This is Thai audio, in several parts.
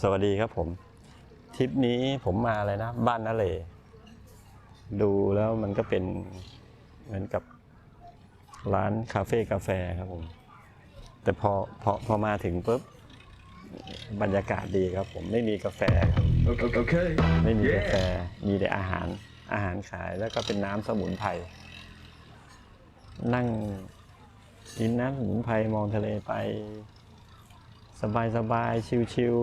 สวัสดีครับผมทริปนี้ผมมาอะไรนะ บ้านนาเลดูแล้วมันก็เป็นเหมือนกับร้านคาเฟ่กาแฟครับผม แต่พอพอพอมาถึงปุ๊บบรรยากาศดีครับผมไม่มีกาแฟครับ Okay. ไม่มีกาแฟ Yeah. มีแต่อาหารอาหารขายแล้วก็เป็นน้ำสมุนไพรนั่งกินน้ำสมุนไพรมองทะเลไป สบายสบายชิว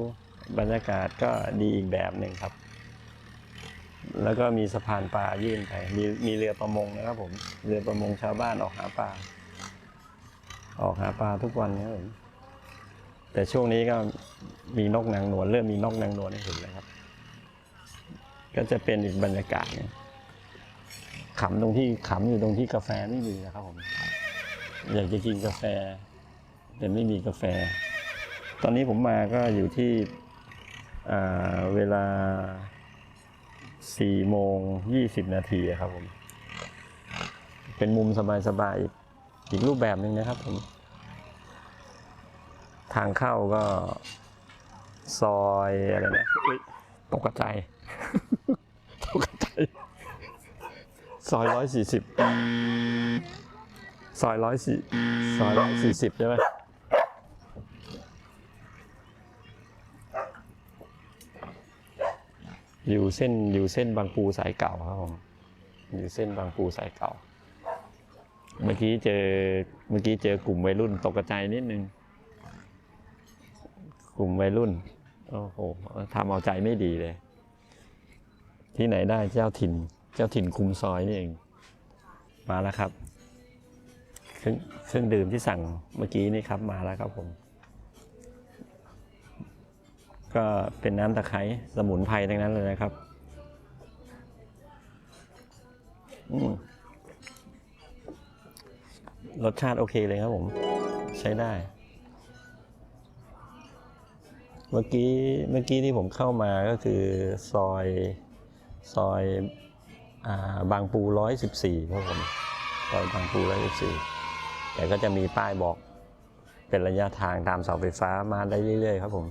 ๆบรรยากาศก็ดีอีกแบบหนึ่งครับ แล้วก็มีสะพานปลายื่นไปมีมีเรือประมงนะครับผมเรือประมงชาวบ้านออกหาปลาออกหาปลาทุกวันนะครับผมแต่ช่วงนี้ก็มีนกนางนวลเริ่มมีนกนางนวลให้เห็นแล้วครับ ก็จะเป็นอีกบรรยากาศหนึงขำตรงที่ขำอยู่ตรงที่กาแฟไม่มีนะครับผม อยากจะกินกาแฟ แต่ไม่มีกาแฟ ตอนนี้ผมมาก็อยู่ที่เวลา4โมง20 นาทีครับผม เป็นมุมสบายๆอีกอีกรูปแบบหนึ่งนะครับผม ทางเข้าก็ซอยอะไรนะตกใจตกใจ ซอยร้อยสี่สิบซอยร้อยสี่ซอยร้อยสี่สิบใช่ไหม อยู่เส้นอยู่เส้นบางปูสายเก่าครับผมอยู่เส้นบางปูสายเก่า เมื่อกี้เจอเมื่อกี้เจอกลุ่มวัยรุ่นตกใจนิดนึง กลุ่มวัยรุ่นโอ้โหทำเอาใจไม่ดีเลย ที่ไหนได้เจ้าถิ่น เจ้าถิ่นคุมซอยนี่เอง มาแล้วครับเครื่องเครื่องดื่มที่สั่งเมื่อกี้นี่ครับมาแล้วครับผม ก็เป็นน้ำตะไคร้สมุนไพรทั้งนั้นเลยนะครับ รสชาติโอเคเลยครับผม ใช้ได้ เมื่อกี้เมื่อกี้ที่ผมเข้ามาก็คือซอยซอยอาบางปูร้อยสิบสี่ครับผมซอยบางปูร้อยสิบสี่แต่ก็จะมีป้ายบอกเป็นระยะทางตามเสาไฟฟ้ามาได้เรื่อยๆ ครับผม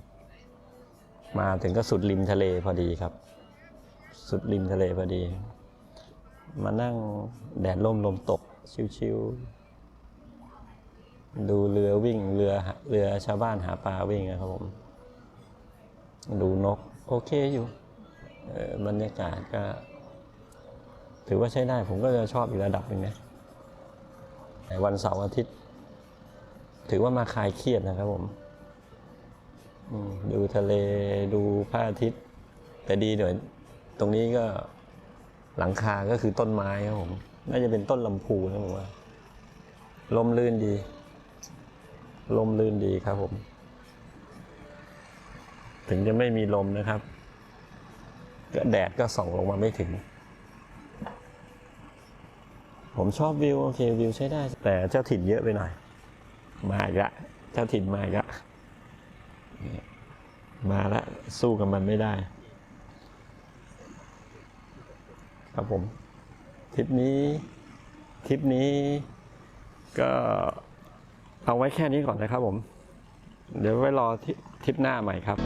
มาถึงก็สุดริมทะเลพอดีครับ สุดริมทะเลพอดี มานั่งแดดร่มลมตก ชิวๆดูเรือวิ่งเรือเรือชาวบ้านหาปลาวิ่งนะครับผม ดูนกโอเคอยู่บรรยากาศก็ ถือว่าใช้ได้ผมก็จะชอบอีกระดับหนึ่งนะแต่วันเสาร์อาทิตย์ ถือว่ามาคลายเครียดนะครับผม ดูทะเลดูพระอาทิตย์ แต่ดีหน่อยตรงนี้ก็หลังคาก็คือต้นไม้ครับผมน่าจะเป็นต้นลำพูนะผมว่าลมลื่นดี ลมลื่นดีครับผม ถึงจะไม่มีลมนะครับก็แดดก็ส่องลงมาไม่ถึง ผมชอบวิว โอเควิวใช้ได้ แต่เจ้าถิ่นเยอะไปหน่อย มาอีกละเจ้าถิ่นมาอีกละ มาละสู้กับมันไม่ได้ ครับผมทริปนี้ทริปนี้ก็เอาไว้แค่นี้ก่อนนะครับผม เดี๋ยวไว้รอทริปหน้าใหม่ครับ